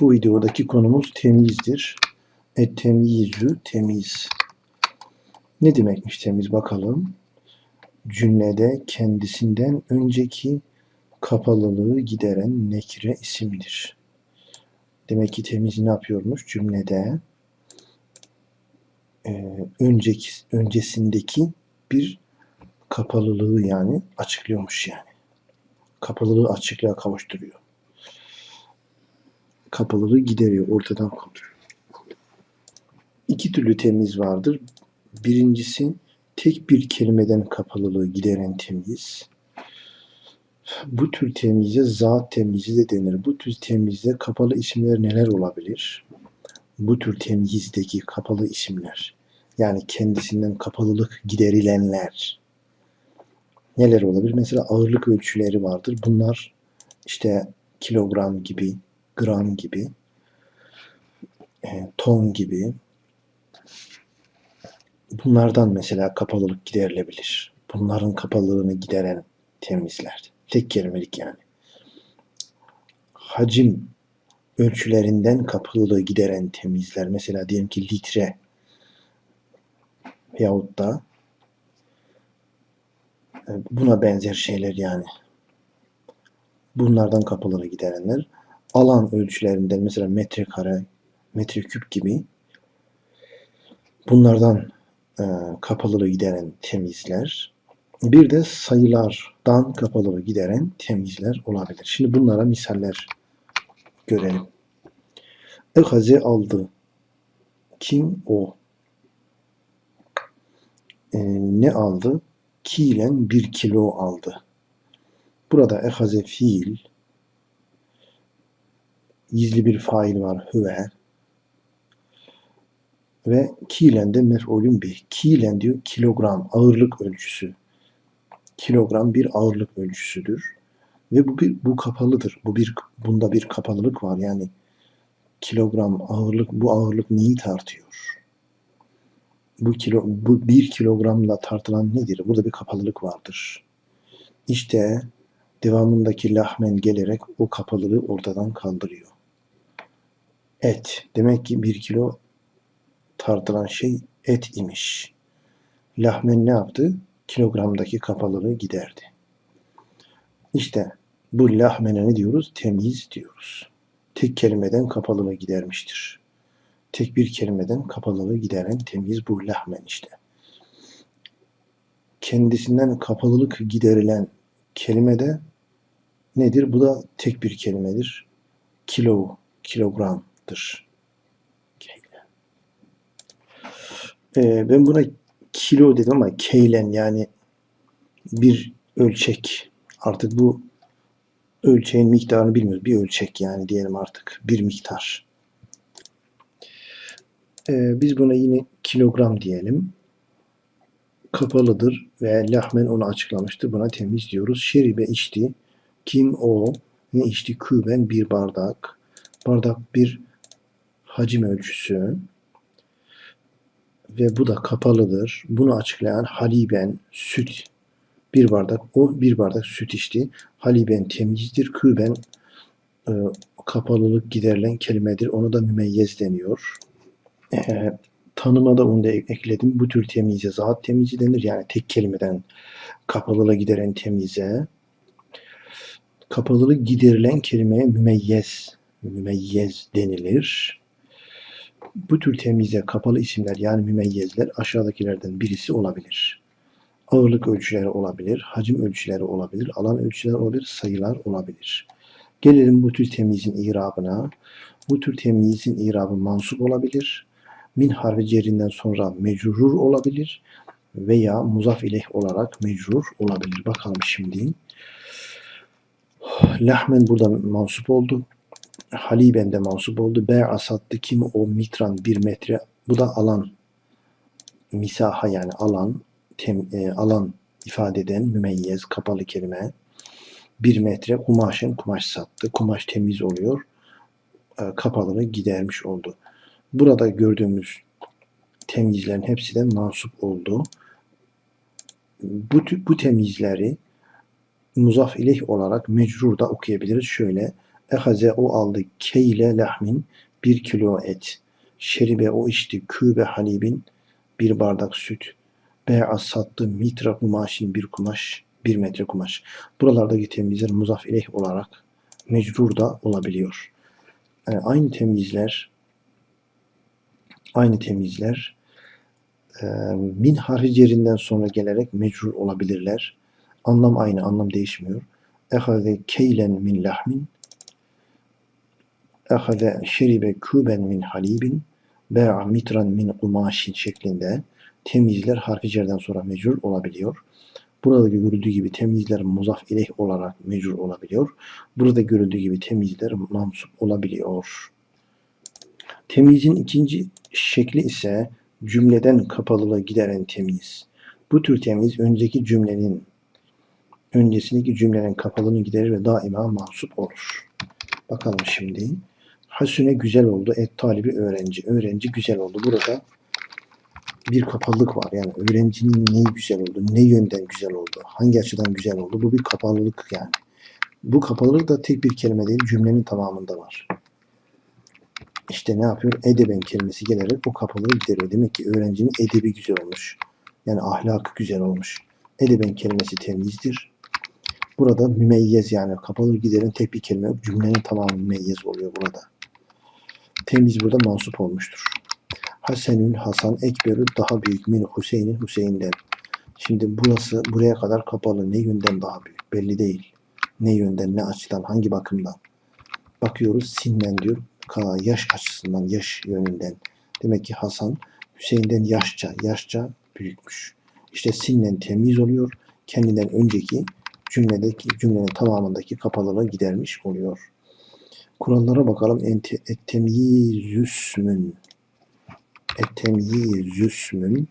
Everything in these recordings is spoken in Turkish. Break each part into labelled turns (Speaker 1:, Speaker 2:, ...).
Speaker 1: Bu videodaki konumuz temizdir. Et temyizü temiz. Ne demekmiş temiz bakalım. Cümlede kendisinden önceki kapalılığı gideren nekire isimdir. Demek ki temiz ne yapıyormuş cümlede? e, önceki öncesindeki bir kapalılığı yani açıklıyormuş yani. Kapalılığı açıklığa kavuşturuyor. Kapalılığı gideriyor, ortadan kaldırıyor. İki türlü temiz vardır. Birincisi tek bir kelimeden kapalılığı gideren temiz. Bu tür temize zat temizi de denir. Bu tür temizde kapalı isimler neler olabilir? Bu tür temyizdeki kapalı isimler. Yani kendisinden kapalılık giderilenler. Neler olabilir? Mesela ağırlık ölçüleri vardır. Bunlar işte kilogram gibi, gram gibi, e, ton gibi. Bunlardan mesela kapalılık giderilebilir. Bunların kapalılığını gideren temizler. Tek kelimelik yani. Hacim ölçülerinden kapalılığı gideren temizler. Mesela diyelim ki litre yahut da e, buna benzer şeyler yani. Bunlardan kapıları giderenler. Alan ölçülerinden mesela metrekare, metreküp gibi bunlardan e, kapalılığı gideren temizler. Bir de sayılardan kapalılığı gideren temizler olabilir. Şimdi bunlara misaller görelim. Ehaze aldı. Kim o? e, ne aldı? Kilen bir kilo aldı. Burada ehaze fiil gizli bir fail var hüve ve kilen de mef'ulün bir. Kilen diyor kilogram ağırlık ölçüsü. Kilogram bir ağırlık ölçüsüdür. Ve bu bir bu kapalıdır. Bu bir bunda bir kapalılık var. Yani kilogram ağırlık bu ağırlık neyi tartıyor? bu kilo bu bir kilogramla tartılan nedir? Burada bir kapalılık vardır. İşte devamındaki lahmen gelerek o kapalılığı ortadan kaldırıyor. Et. Demek ki bir kilo tartılan şey et imiş. Lahmen ne yaptı? Kilogramdaki kapalılığı giderdi. İşte bu lahmene ne diyoruz? Temiz diyoruz. Tek kelimeden kapalılığı gidermiştir tek bir kelimeden kapalılığı gideren temiz bu lahmen işte. Kendisinden kapalılık giderilen kelimede nedir? Bu da tek bir kelimedir. Kilo, kilogramdır. Ee, ben buna kilo dedim ama keylen yani bir ölçek. Artık bu ölçeğin miktarını bilmiyoruz. Bir ölçek yani diyelim artık. Bir miktar. Ee, biz buna yine kilogram diyelim. Kapalıdır ve lahmen onu açıklamıştı. Buna temiz diyoruz. Şeribe içti. Kim o? Ne içti? Küben bir bardak. Bardak bir hacim ölçüsü. Ve bu da kapalıdır. Bunu açıklayan haliben, süt bir bardak. O bir bardak süt içti. Haliben temizdir. Küben e, kapalılık giderilen kelimedir. Onu da mümeyyez deniyor e, tanıma da onu da ekledim. Bu tür temize zat temizi denir. Yani tek kelimeden kapalılığa gideren temize. Kapalılık giderilen kelimeye mümeyyez, mümeyyez denilir. Bu tür temize kapalı isimler yani mümeyyezler aşağıdakilerden birisi olabilir. Ağırlık ölçüleri olabilir, hacim ölçüleri olabilir, alan ölçüleri olabilir, sayılar olabilir. Gelelim bu tür temizin irabına. Bu tür temizin irabı mansup olabilir min harfi cerinden sonra mecrur olabilir veya muzaf ileh olarak mecrur olabilir. Bakalım şimdi. Lahmen burada mansup oldu. Haliben de mansup oldu. Be'a sattı kim o mitran bir metre. Bu da alan. Misaha yani alan. Tem, e, alan ifade eden mümeyyez kapalı kelime. Bir metre kumaşın kumaş sattı. Kumaş temiz oluyor. E, kapalını gidermiş oldu. Burada gördüğümüz temizlerin hepsi de mansup oldu. Bu, bu temizleri muzaf ileh olarak mecrur da okuyabiliriz. Şöyle Ehaze o aldı keyle lahmin bir kilo et. Şeribe o içti kübe halibin bir bardak süt. Be'a sattı mitra kumaşin bir kumaş, bir metre kumaş. Buralardaki temizler muzaf ileyh olarak mecrur da olabiliyor. Yani aynı temizler aynı temizler e, min harfi yerinden sonra gelerek mecrur olabilirler. Anlam aynı, anlam değişmiyor. Ehaze keylen min lahmin Ehaze şeribe küben min halibin be'a mitran min kumaşin şeklinde temizler harfi cerden sonra mecrur olabiliyor. Burada görüldüğü gibi temizler muzaf ileyh olarak mecrur olabiliyor. Burada görüldüğü gibi temizler mansup olabiliyor. Temizin ikinci şekli ise cümleden kapalılığı gideren temiz. Bu tür temiz önceki cümlenin öncesindeki cümlenin kapalılığını giderir ve daima mansup olur. Bakalım şimdi. Hasüne güzel oldu. Et talibi öğrenci. Öğrenci güzel oldu. Burada bir kapalılık var. Yani öğrencinin neyi güzel oldu, ne yönden güzel oldu, hangi açıdan güzel oldu. Bu bir kapalılık yani. Bu kapalılık da tek bir kelime değil, cümlenin tamamında var. İşte ne yapıyor? Edeben kelimesi gelerek o kapalılığı gideriyor. Demek ki öğrencinin edebi güzel olmuş. Yani ahlakı güzel olmuş. Edeben kelimesi temizdir. Burada mümeyyez yani kapalı giderin tek bir kelime yok. Cümlenin tamamı mümeyyez oluyor burada. Temiz burada mansup olmuştur. Hasenül Hasan Ekberü daha büyük min Hüseyin'in Hüseyin'den. Şimdi burası buraya kadar kapalı. Ne yönden daha büyük? Belli değil. Ne yönden, ne açıdan, hangi bakımdan? Bakıyoruz sinnen diyor. Ka yaş açısından, yaş yönünden. Demek ki Hasan Hüseyin'den yaşça, yaşça büyükmüş. İşte sinnen temiz oluyor. Kendinden önceki cümledeki cümlenin tamamındaki kapalılığı gidermiş oluyor. Kurallara bakalım. Ettemyizüsmün Ettemyizüsmün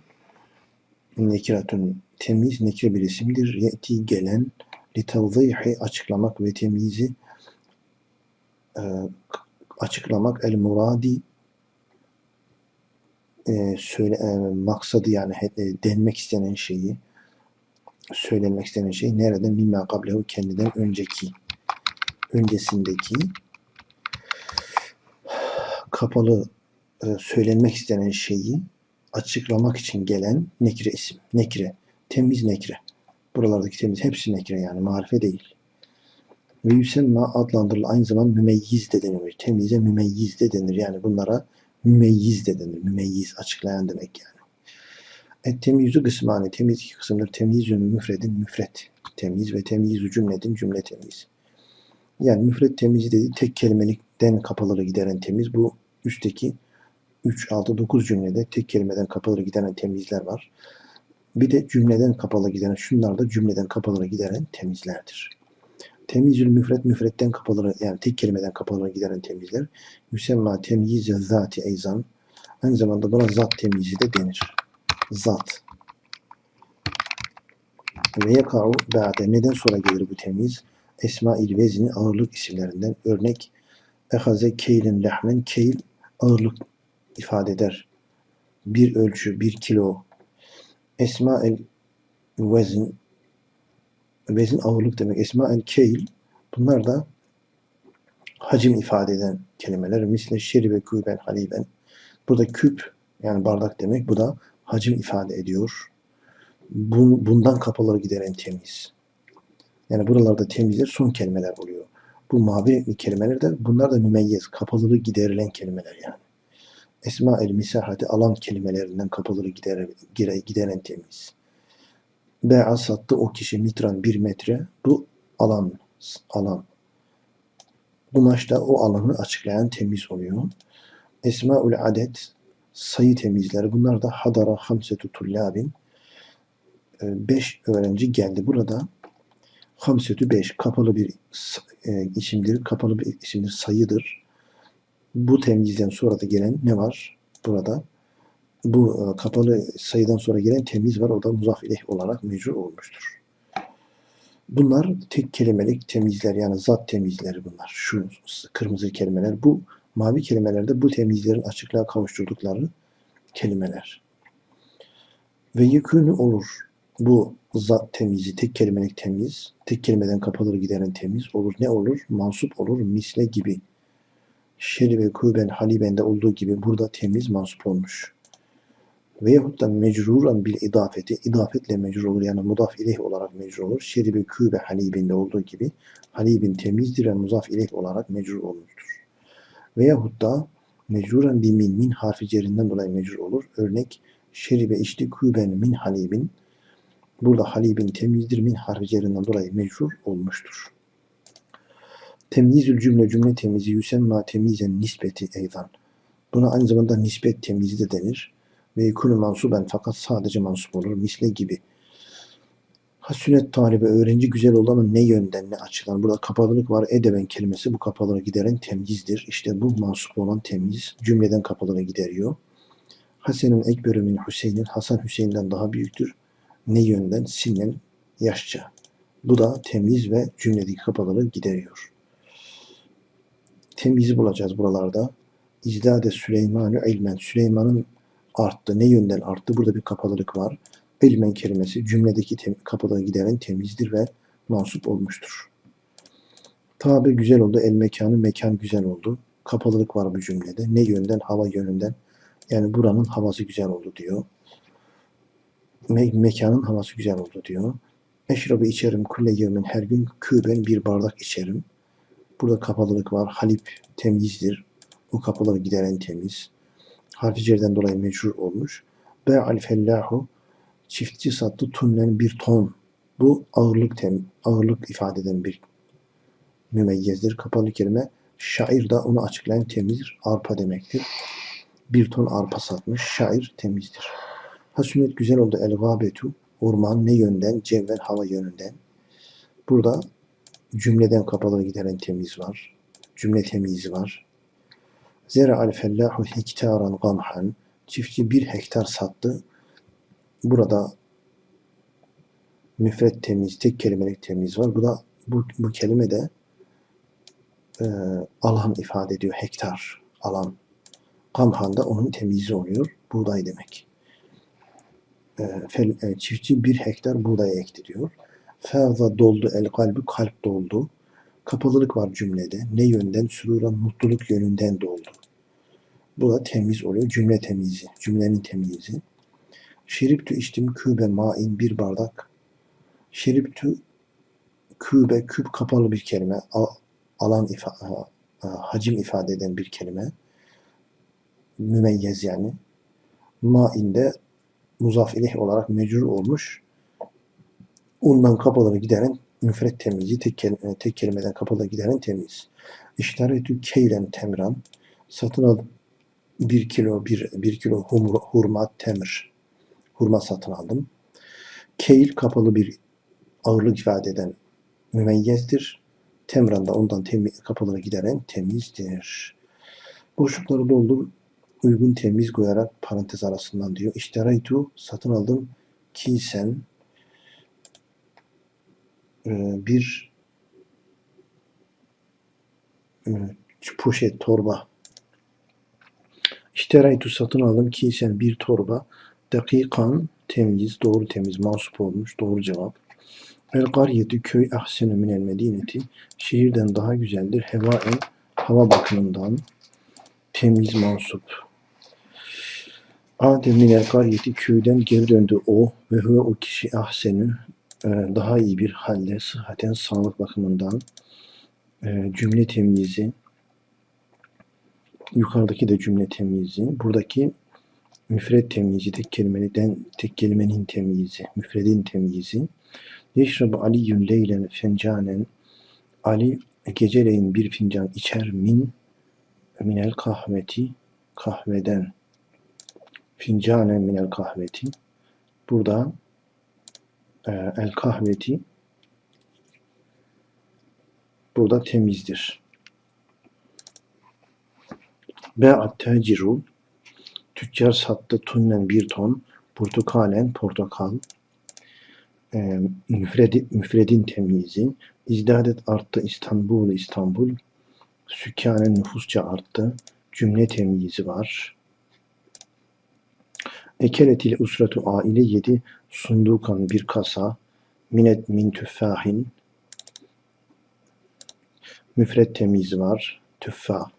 Speaker 1: nekiratun temiz nekire bir isimdir. Yeti gelen litavzihi açıklamak ve temyizi e, açıklamak el muradi e, söyle e, maksadı yani e, denmek istenen şeyi söylenmek istenen şey nereden mimma kablehu kendinden önceki öncesindeki kapalı e, söylenmek istenen şeyi açıklamak için gelen nekire isim. Nekire. Temiz nekire. Buralardaki temiz hepsi nekire yani marife değil. Ve yüsemma adlandırılır. Aynı zamanda mümeyyiz de denir. Temize mümeyyiz de denir. Yani bunlara mümeyyiz de denir. Mümeyyiz açıklayan demek yani. Et temyizu kısmani. Temiz iki kısımdır. Temyizün müfredin müfret. Temiz ve temyizu cümledin cümle temiz. Yani müfret temizi dedi tek kelimelikten kapalıları gideren temiz. Bu üstteki 3, 6, 9 cümlede tek kelimeden kapalı gideren temizler var. Bir de cümleden kapalı gideren, şunlar da cümleden kapalı gideren temizlerdir. Temizül müfret, müfretten kapalı, yani tek kelimeden kapalı gideren temizler. Müsemma temyize zati eyzan. Aynı zamanda buna zat temizi de denir. Zat. Ve yaka'u ba'de. Neden sonra gelir bu temiz? Esma-il vezni ağırlık isimlerinden. Örnek Ehaze keylin lehmen. Keyl ağırlık ifade eder. Bir ölçü, bir kilo. Esma el vezn vezin ağırlık demek. Esma el keyl bunlar da hacim ifade eden kelimeler. Misle şeribe küben haliben. Burada küp yani bardak demek. Bu da hacim ifade ediyor. bundan kapaları gideren temiz. Yani buralarda temizler son kelimeler oluyor. Bu mavi kelimeler de bunlar da mümeyyez, kapalılığı giderilen kelimeler yani. Esma el misahati alan kelimelerinden kapıları gider, gideren temiz. Be'a sattı o kişi mitran bir metre. Bu alan. alan. Kumaşta o alanı açıklayan temiz oluyor. Esmaül adet sayı temizleri. Bunlar da hadara hamsetu tullabin. Ee, beş öğrenci geldi. Burada hamsetu beş kapalı bir e, isimdir. Kapalı bir isimdir. Sayıdır bu temizden sonra da gelen ne var burada? Bu e, kapalı sayıdan sonra gelen temiz var. O da muzaf ileh olarak mecrur olmuştur. Bunlar tek kelimelik temizler yani zat temizleri bunlar. Şu kırmızı kelimeler. Bu mavi kelimelerde bu temizlerin açıklığa kavuşturdukları kelimeler. Ve yekûnü olur. Bu zat temizi, tek kelimelik temiz, tek kelimeden kapalı gideren temiz olur. Ne olur? Mansup olur. Misle gibi. Şeribe, kuben, halibende olduğu gibi burada temiz mansup olmuş. Veyahut da mecruran bil idafeti, idafetle mecrur olur yani mudaf ileyh olarak mecrur olur. Şeribe, kübe, halibinde olduğu gibi halibin temizdir ve muzaf ileyh olarak mecrur olmuştur. Veyahut da mecruran bi min, min harfi cerinden dolayı mecrur olur. Örnek şeribe içti küben min halibin. Burada halibin temizdir min harfi cerinden dolayı mecrur olmuştur. Temyizül cümle cümle temizi yüsemma temizen nispeti eydan. Buna aynı zamanda nispet temizi de denir. Ve yekunu mansuben fakat sadece mansup olur. Misle gibi. Hasünet talibi öğrenci güzel ama ne yönden ne açıdan. Burada kapalılık var. Edeven kelimesi bu kapalılığı gideren temizdir. İşte bu mansup olan temiz cümleden kapalılığı gideriyor. Hasen'in ekberu min Hüseyin'in Hasan Hüseyin'den daha büyüktür. Ne yönden? Sinnen yaşça. Bu da temiz ve cümledeki kapalılığı gideriyor. Temizi bulacağız buralarda. İzdade Süleyman'ı ilmen. Süleyman'ın arttı. Ne yönden arttı? Burada bir kapalılık var. İlmen kelimesi cümledeki kapalılığı gideren temizdir ve mansup olmuştur. Tabir güzel oldu. El mekanı mekan güzel oldu. Kapalılık var bu cümlede. Ne yönden? Hava yönünden. Yani buranın havası güzel oldu diyor. Me- mekanın havası güzel oldu diyor. Eşrabı içerim kulle yevmin her gün küben bir bardak içerim. Burada kapalılık var. Halip temizdir. O kapıları gideren temiz. Harfi cerden dolayı mecrur olmuş. Be'al fellahu çiftçi sattı tunnen bir ton. Bu ağırlık tem, ağırlık ifade eden bir mümeyyezdir. Kapalı kelime. Şair da onu açıklayan temizdir. Arpa demektir. Bir ton arpa satmış. Şair temizdir. Hasünet güzel oldu. El gabetu. Orman ne yönden? Cevvel hava yönünden. Burada cümleden kapalı gideren temiz var. Cümle temizi var. Zera al fellahu hektaran gamhan. Çiftçi bir hektar sattı. Burada müfret temiz, tek kelimelik temiz var. Bu da bu, bu kelime de e, alan ifade ediyor. Hektar, alan. Gamhan da onun temizi oluyor. Buğday demek. E, e, çiftçi bir hektar buğday ekti diyor. Fâza doldu el kalbi, kalp doldu. Kapalılık var cümlede. Ne yönden? Sürura mutluluk yönünden doldu. Bu da temiz oluyor. Cümle temizi. Cümlenin temizi. Şeriptü içtim kübe main bir bardak. Şeriptü kübe küp kapalı bir kelime. Alan ifa, hacim ifade eden bir kelime. Mümeyyez yani. Mainde muzaf ileh olarak mecrur olmuş. Ondan kapalı gideren müfret temizi, tek, kelime, tek kelimeden kapalı gideren temiz. İştaretü keylen temran. Satın al bir kilo bir, bir kilo humur, hurma temir. Hurma satın aldım. Keyil kapalı bir ağırlık ifade eden mümeyyezdir. Temran da ondan temi, kapalını gideren temizdir. Boşlukları doldur. Uygun temiz koyarak parantez arasından diyor. İşteraytu satın aldım. Kisen e, bir e, poşet torba İşteraytu satın aldım kisen bir torba dakikan temiz doğru temiz mansup olmuş doğru cevap. El qariyetü köy ahsenu minel medineti şehirden daha güzeldir. Hevaen hava bakımından temiz mansup. Adem minel qariyeti köyden geri döndü. O ve huve o kişi ahsenü daha iyi bir halde sıhhaten sağlık bakımından e, cümle temyizi yukarıdaki de cümle temyizi buradaki müfred temyizi tek kelimeden tek kelimenin temyizi müfredin temyizi Yeşrabu aliyyün leylen fincanen Ali geceleyin bir fincan içer min minel kahveti kahveden fincanen minel kahveti. Burada e, el kahveti burada temizdir. Be'at teciru tüccar sattı tunnen bir ton portakalen portakal. E, müfredi, müfredin temyizi izdadet arttı İstanbul İstanbul. Sükkanen nüfusça arttı. Cümle temyizi var Ekeletil usratu aile yedi sundukan bir kasa minet min tüffahin müfret temiz var tüffah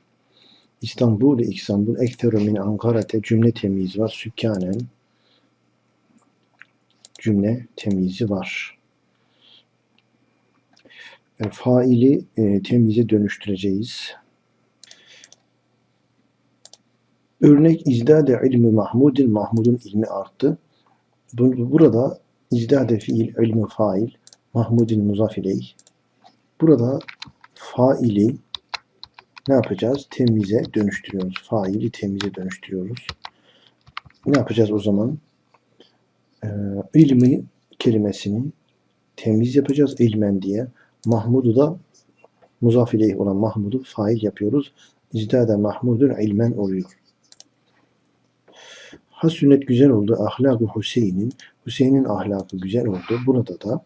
Speaker 1: İstanbul İstanbul ekteru min Ankara'te cümle temiz var sükkanen cümle temizi var. E, faili e, temize dönüştüreceğiz. Örnek izdade ilmi Mahmud'in Mahmud'un ilmi arttı. Bu- Burada izdade fiil ilmi fail Mahmud'in muzaf ileyh. Burada faili ne yapacağız? Temize dönüştürüyoruz. Faili temize dönüştürüyoruz. Ne yapacağız o zaman? Ee, ilmi kelimesini temiz yapacağız ilmen diye. Mahmud'u da muzaf ileyh olan Mahmud'u fail yapıyoruz. İzdade Mahmud'un ilmen oluyor. Ha sünnet güzel oldu. Ahlakı Hüseyin'in. Hüseyin'in ahlakı güzel oldu. Burada da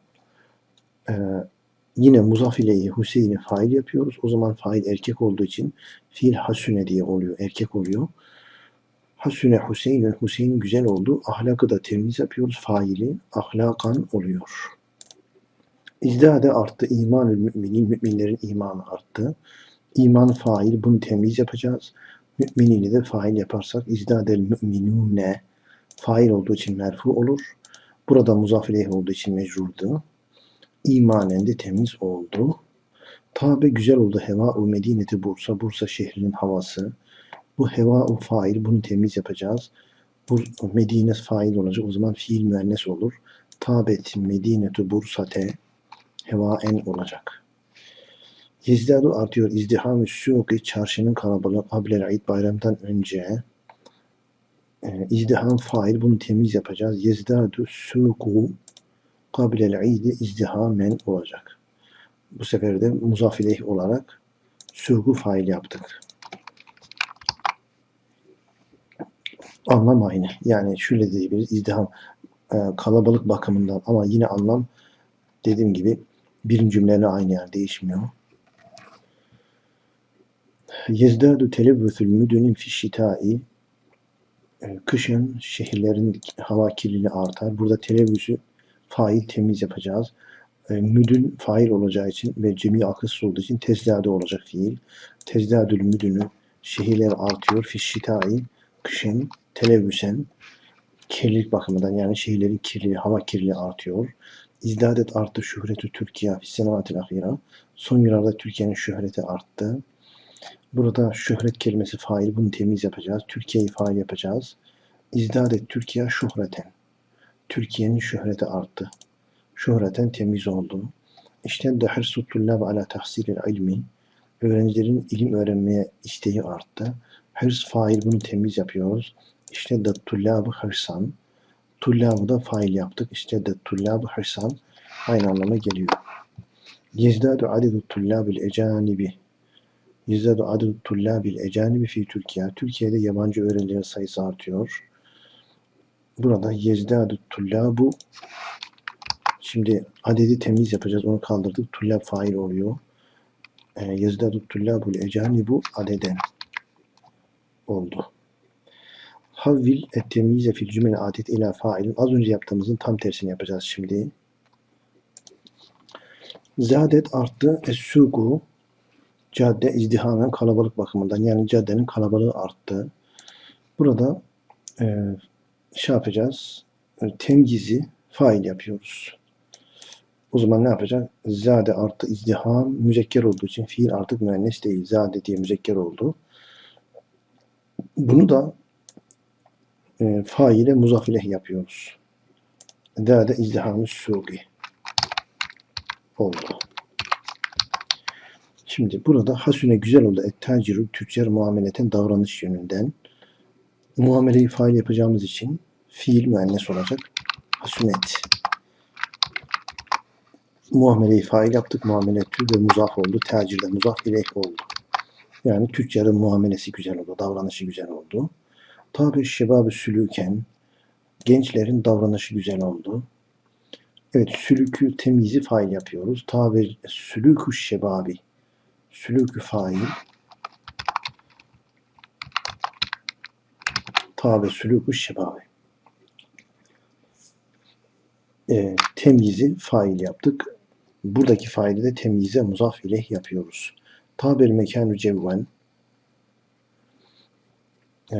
Speaker 1: e, yine muzaf ileyhi Hüseyin'i fail yapıyoruz. O zaman fail erkek olduğu için fiil hasüne diye oluyor. Erkek oluyor. Hasüne Hüseyin'in Hüseyin güzel oldu. Ahlakı da temiz yapıyoruz. Faili ahlakan oluyor. İzdade arttı. İmanül müminin. Müminlerin imanı arttı. İman fail. Bunu temiz yapacağız. Müminini de fail yaparsak izdadel müminune fail olduğu için merfu olur. Burada muzaf ileyh olduğu için mecrurdu. İmanen de temiz oldu. Tabi güzel oldu. Heva-u Medineti Bursa. Bursa şehrinin havası. Bu heva-u fail. Bunu temiz yapacağız. Bu Medine fail olacak. O zaman fiil müennes olur. Tabet Medinetu Bursate heva en olacak. Yezdadu artıyor. İzdiham-ı suki çarşının kalabalığı kablel Eid bayramdan önce e, izdiham fail bunu temiz yapacağız. Yezdadu suku kablel Eid'i izdihamen olacak. Bu sefer de muzaf ileyh olarak suku fail yaptık. Anlam aynı. Yani şöyle diyebiliriz. İzdiham e, kalabalık bakımından ama yine anlam dediğim gibi birinci cümleyle aynı yer değişmiyor. Yezdadu televvüthül müdünin fi şitai E, kışın şehirlerin hava kirliliği artar. Burada televvüsü fail temiz yapacağız. E, müdün fail olacağı için ve cemi akıs olduğu için tezdade olacak fiil. Tezdadül müdünü şehirler artıyor. Fi şitai kışın televvüsen kirlilik bakımından yani şehirlerin kirliliği, hava kirliliği artıyor. İzdadet arttı şöhretü Türkiye fi senevatil ahira. Son yıllarda Türkiye'nin şöhreti arttı. Burada şöhret kelimesi fail. Bunu temiz yapacağız. Türkiye'yi fail yapacağız. İzdadet Türkiye şöhreten. Türkiye'nin şöhreti arttı. Şöhreten temiz oldu. İşte de hirsu tullab ala tahsilil ilmi. Öğrencilerin ilim öğrenmeye isteği arttı. Hırs fail bunu temiz yapıyoruz. İşte de tullabı hırsan. Tullabı da fail yaptık. İşte de tullabı hırsan aynı anlama geliyor. Yezdadu adedu tullabil ecanibi. Yezdadu adedu tullabil ecanibi fi Türkiye. Türkiye'de yabancı öğrencilerin sayısı artıyor. Burada yezdadu tullabu Şimdi adedi temiz yapacağız. Onu kaldırdık. Tullab fail oluyor. E, yezdadu tullabul ecanibu adeden oldu. Havvil et temyize fil cümle adet ila failin. Az önce yaptığımızın tam tersini yapacağız şimdi. Zadet arttı. Es-suku cadde izdihamen kalabalık bakımından yani caddenin kalabalığı arttı. Burada e, şey yapacağız. E, temyizi fail yapıyoruz. O zaman ne yapacak? Zade artı izdiham müzekker olduğu için fiil artık müennes değil. Zade diye müzekker oldu. Bunu da e, faile muzaf yapıyoruz. Zade izdihamı sugi oldu. Şimdi burada hasüne güzel oldu. Et-taciru tüccar muameleten davranış yönünden. Muameleyi fail yapacağımız için fiil müennes olacak. Hasünet. Muameleyi fail yaptık. Muameletü ve muzaf oldu. Tacir de muzaf ileyh oldu. Yani tüccarın muamelesi güzel oldu. Davranışı güzel oldu. Tabi şebabı sülüken gençlerin davranışı güzel oldu. Evet sülükü temizi fail yapıyoruz. Tabi sülükü şebabi sülükü fail tabi sülükü şebabi e, temyizi fail yaptık. Buradaki faili de temyize muzaf ile yapıyoruz. Tabel mekanü cevven e,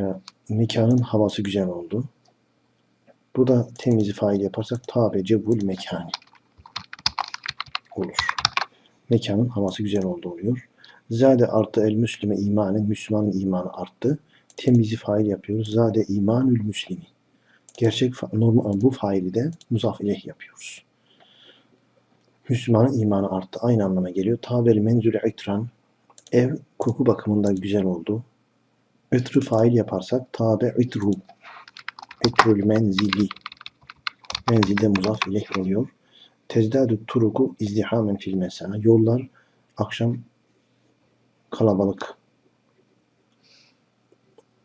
Speaker 1: mekanın havası güzel oldu. Burada temyizi fail yaparsak tabe cevvul mekani olur. Mekanın havası güzel oldu oluyor. Zade artı el müslime imanen, Müslümanın imanı arttı. Temyizi fail yapıyoruz. Zade imanül müslimi. Gerçek normal bu faili de muzaf ileyh yapıyoruz. Müslümanın imanı arttı. Aynı anlama geliyor. Tabel menzülü itran. Ev koku bakımından güzel oldu. Itrı fail yaparsak tabe itru. Itrul menzili. Menzilde muzaf ileyh oluyor. Tezdadü turuku izdihamen fil mesa. Yollar akşam kalabalık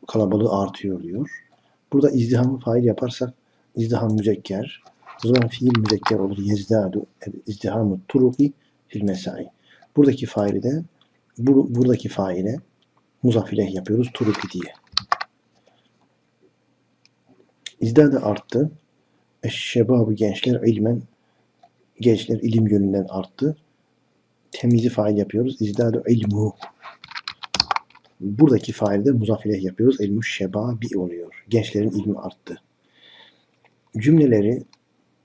Speaker 1: kalabalığı artıyor diyor. Burada izdihamı fail yaparsak izdiham müzekker. Zaman fiil müzekker olur. Yezdadu izdihamı turuki fil mesai. Buradaki faili de bu, buradaki faile muzaf ileyh yapıyoruz turuki diye. İzdade arttı. Eşşebabı gençler ilmen gençler ilim yönünden arttı. Temizi fail yapıyoruz. İzdade ilmu. Buradaki failde muzaf ileyh yapıyoruz. İlmu şebabi oluyor. Gençlerin ilmi arttı. Cümleleri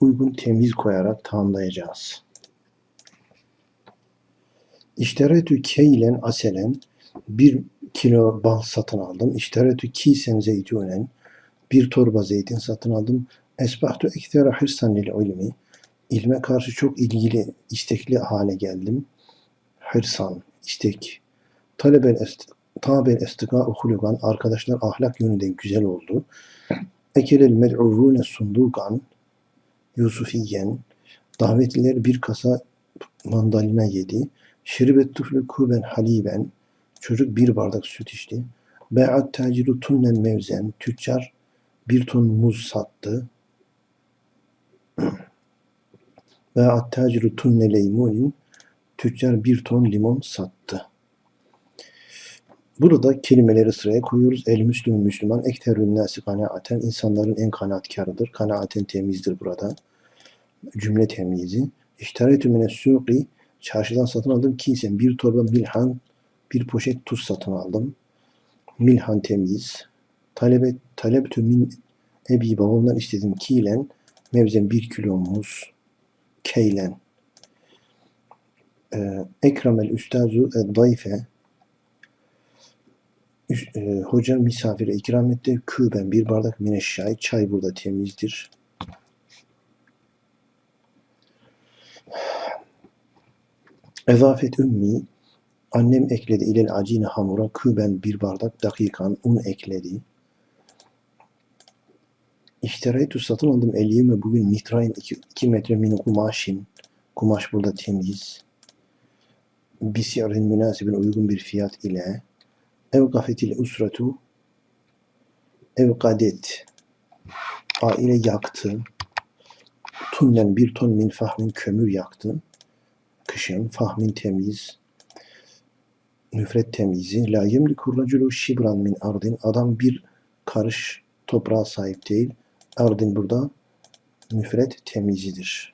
Speaker 1: uygun temiz koyarak tamamlayacağız. İşteretü keylen aselen bir kilo bal satın aldım. İşteretü kisen zeytunen bir torba zeytin satın aldım. Esbahtu ektera hırsan lil ilmi ilme karşı çok ilgili, istekli hale geldim. Hırsan, istek. Talebel est tabel estika hulugan arkadaşlar ahlak yönünden güzel oldu. Ekelel med'uvune sundukan Yusufiyen davetliler bir kasa mandalina yedi. Şiribet tuflu kuben haliben çocuk bir bardak süt içti. Be'at taciru tunnen mevzen tüccar bir ton muz sattı. Be'at taciru tunne leymunin tüccar bir ton limon sattı. Burada kelimeleri sıraya koyuyoruz. El müslüm Müslüman ekterün nasi kanaaten insanların en kanaatkarıdır. Kanaaten temizdir burada. Cümle temyizi. İştaretü mine suqi çarşıdan satın aldım. Kisen bir torba milhan bir poşet tuz satın aldım. Milhan temiz. Talebe, talebtü min ebi babamdan istedim kilen mevzen bir kilo muz keylen. Ee, Ekremel üstazu dayfe e, hoca misafire ikram etti. Küben bir bardak mineşşay. Çay burada temizdir. Ezafet ümmi annem ekledi ilel acine hamura küben bir bardak dakikan un ekledi. İşteraytu satın aldım eliyeme bugün mitrain 2 metre min kumaşin. Kumaş burada temiz. Bisirin münasibin uygun bir fiyat ile evgafetil usratu evgadet aile yaktı. Tunnen bir ton min fahmin kömür yaktı. Kışın fahmin temiz. Müfret temizi. La yemliku raculu şibran min ardin. Adam bir karış toprağa sahip değil. Ardin burada müfret temizidir.